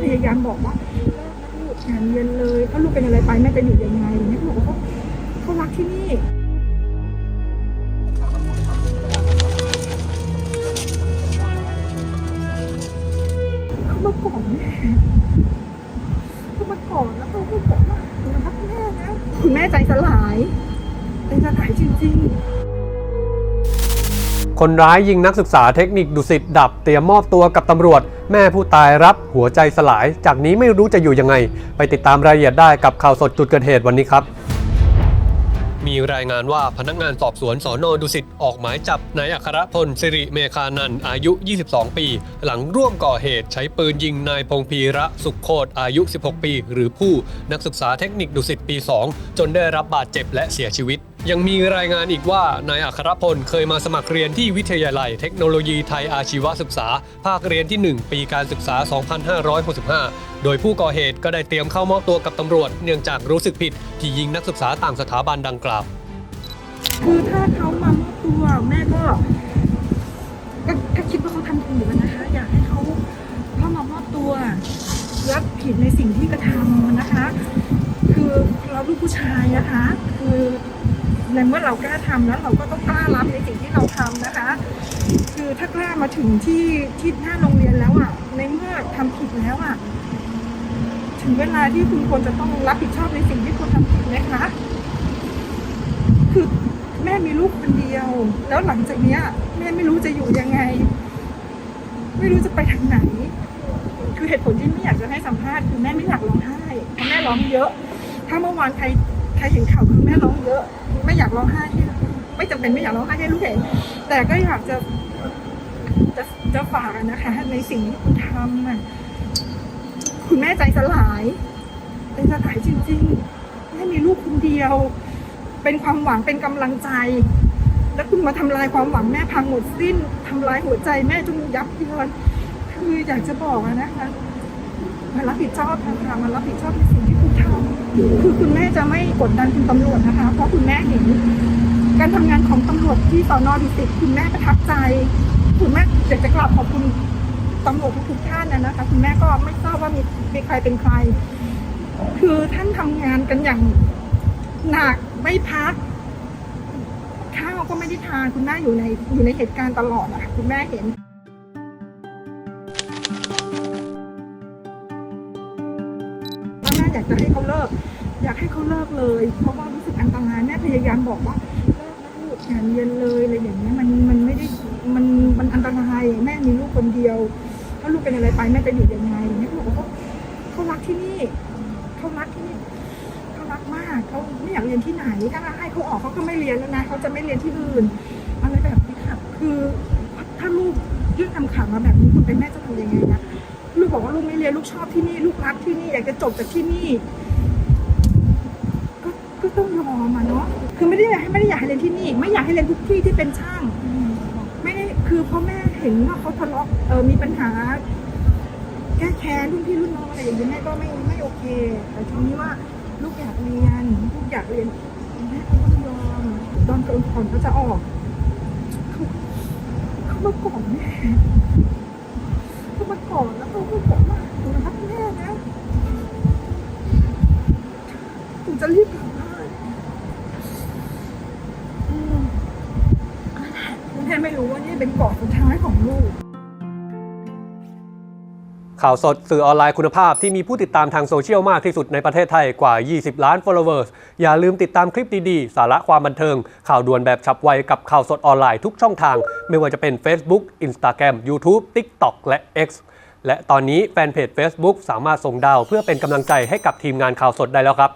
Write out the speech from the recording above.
พยายามบอกว่าเลิกกงานเรียนเลยถ้าลูกเป็นอะไรไปแม่จะอยู่ยังไงแม่ก็บอกว่าเขาเขารักที่นี่เขามาก่อนแม่เขามาก่อนแล้วเขาก็บอกว่ารักแม่นะคุณแม่ใจสลายใจสลายจริงๆ คนร้ายยิงนักศึกษาเทคนิคดุสิตดับ เตรียมมอบตัวกับตำรวจ แม่ผู้ตายรับหัวใจสลาย จากนี้ไม่รู้จะอยู่ยังไง ไปติดตามรายละเอียดได้กับข่าวสดจุดเกิดเหตุวันนี้ครับ มีรายงานว่าพนักงานสอบสวนสอนอดุสิตออกหมายจับนายอัครพลสิริเมคานันอายุ 22 ปี หลังร่วมก่อเหตุใช้ปืนยิงนายพงพีระสุขโคตอายุ 16 ปี หรือผู้นักศึกษาเทคนิคดุสิตปี 2 จนได้รับบาดเจ็บและเสียชีวิต ยังมีรายงานอีกว่านายอัครพลเคยมาสมัครเรียนที่วิทยาลัยเทคโนโลยีไทยอาชีวศึกษา ภาคเรียนที่ 1 ปีการศึกษา 2565 โดยผู้ก่อเหตุก็ได้เตรียมเข้ามอบตัวกับตำรวจ เนื่องจากรู้สึกผิดที่ยิงนักศึกษาต่างสถาบันดังกล่าว คือถ้าเขามามอบตัวแม่ก็ก็ก็คิดว่าเขาทำถูกนะคะ อยากให้เขาเข้ามามอบตัวรับผิดในสิ่งที่กระทำนะคะ คือเราลูกผู้ชายนะคะ คือ ในเมื่อเรากล้าทำแล้วเราก็ต้องกล้ารับในสิ่งที่เราทำนะคะ คือถ้ากล้ามาถึงที่ที่หน้าโรงเรียนแล้วอะ ในเมื่อทำผิดแล้วอะ ถึงเวลาที่คุณควรจะต้องรับผิดชอบในสิ่งที่คุณทำผิดนะคะ คือแม่มีลูกคนเดียว แล้วหลังจากเนี้ย แม่ไม่รู้จะอยู่ยังไง ไม่รู้จะไปทางไหน คือเหตุผลที่ไม่อยากจะให้สัมภาษณ์คือแม่ไม่อยากร้องไห้เพราะแม่ร้องเยอะ ถ้าเมื่อวานใคร ครเห็นข่าวคือแม่ร้องเยอะ ไม่อยากร้องไห้ไม่จำเป็นไม่อยากร้องไห้ให้ลูกเห็น แต่ก็อยากจะจะจะฝากนะคะในสิ่งที่คุณทำน่ะคุณแม่ใจสลายใจสลายจริงๆแม่มีลูกคนเดียว เป็นความหวังเป็นกำลังใจ แล้วคุณมาทำลายความหวังแม่พังหมดสิ้นทำลายหัวใจแม่จนยับเยินคืออยากจะบอกนะคะมารับผิดชอบนะคะมารับผิดชอบในสิ่ง ทำคือคุณแม่จะไม่กดดันคุณตำรวจนะคะ เพราะคุณแม่เห็น การทำงานของตำรวจที่สอนอดุสิตคุณแม่ประทับใจ คุณแม่อยากจะกราบขอบคุณตำรวจทุกท่านนะนะคะ คุณแม่ก็ไม่ทราบว่ามีมีใครเป็นใคร คือท่านทำงานกันอย่างหนักไม่พักข้าวก็ไม่ได้ทานคุณแม่อยู่ในอยู่ในเหตุการณ์ตลอดอะคุณแม่เห็น ม่อยากจะให้เขาเลิก อยากให้เขาเลิกเลย เพราะว่ารู้สึกอันตรายแม่พยายามบอกว่าเลิกนะลูกงานเรียนเลยอะไรอย่างเงี้ยมันมันไม่ได้มันมันอันตรายแม่มีลูกคนเดียว ถ้าลูกเป็นอะไรไปแม่จะอยู่ยังไงแม่ก็บอกว่าเขาเขารักที่นี่เขารักที่นี่เขารักมากเขาไม่อยากเรียนที่ไหนถ้าให้เขาออกเขาก็ไม่เรียนแล้วนะเขาจะไม่เรียนที่อื่นอะไรแบบนี้ค่ะคือถ้าลูกยื่นคำขาดมาแบบนี้คุณเป็นแม่จะทำยังไงนะ ลูกบอกว่าลูกไม่เรียนลูกชอบที่นี่ ลูกรักที่นี่อยากจะจบจากที่นี่ ก็ก็ต้องยอมอะเนาะคือไม่ได้อยากให้ไม่ได้อยากให้เรียนที่นี่ ไม่อยากให้เรียนทุกที่ที่เป็นช่าง ไม่ได้คือพ่อแม่เห็นว่าเขาทะเลาะเออมีปัญหา แก้แค้นรุ่นพี่รุ่นน้องอะไรอย่างนี้แม่ก็ไม่ไม่โอเค แต่ทีนี้ว่าลูกอยากเรียนลูกอยากเรียนแม่ก็ต้องยอมตอนก่อนก่อนเขาจะออกเขาเขามาก่อนแม่ เขามาก่อนแล้วเขาก็บอกว่าหนูรักแม่นะหนูจะรีบกลับบ้านอืมนั่นแหละแม่ไม่รู้ว่านี่เป็นเกาะสุดท้ายของลูก ข่าวสดสื่อออนไลน์คุณภาพที่มีผู้ติดตามทางโซเชียลมากที่สุดในประเทศไทยกว่า 20 ล้าน followers อย่าลืมติดตามคลิปดีๆ สาระความบันเทิง ข่าวด่วนแบบฉับไวกับข่าวสดออนไลน์ทุกช่องทาง ไม่ว่าจะเป็น Facebook Instagram YouTube TikTok และ X และตอนนี้แฟนเพจ Facebook สามารถส่งดาวเพื่อเป็นกำลังใจให้กับทีมงานข่าวสดได้แล้วครับ